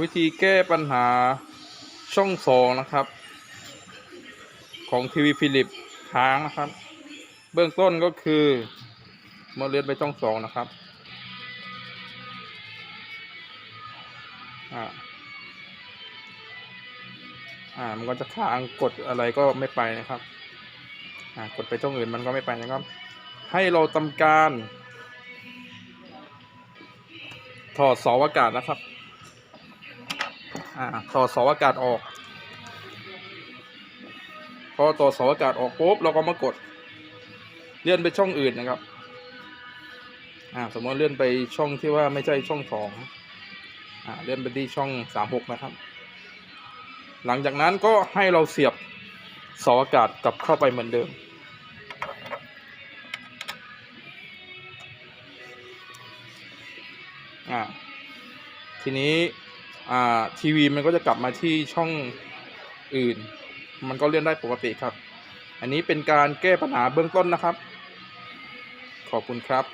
วิธีแก้ปัญหาช่องสองนะครับ ของทีวีฟิลิปค้างนะครับ เบื้องต้นก็คือเมื่อเลื่อนไปช่องสองนะครับอ่าอ่ามันก็จะค้างกดอะไรก็ไม่ไปนะครับอ่ากดไปช่องอื่นมันก็ไม่ไปนะครับ ให้เราทำการ ถอดเสาอากาศนะครับ อ่าถอเสาอากาศออก พอถอเสาอากาศออกปุ๊บเราก็มากด เลื่อนไปช่องอื่นนะครับ อ่า สมมติเลื่อนไปช่องที่ว่าไม่ใช่ช่องสองอ่าเลื่อนไปที่ช่องสามหกนะครับ หลังจากนั้นก็ให้เราเสียบเสาอากาศกลับเข้าไปเหมือนเดิมอ่าทีนี้ ทีวีมันก็จะกลับมาที่ช่องอื่น มันก็เลื่อนได้ปกติครับ อันนี้เป็นการแก้ปัญหาเบื้องต้นนะครับ ขอบคุณครับ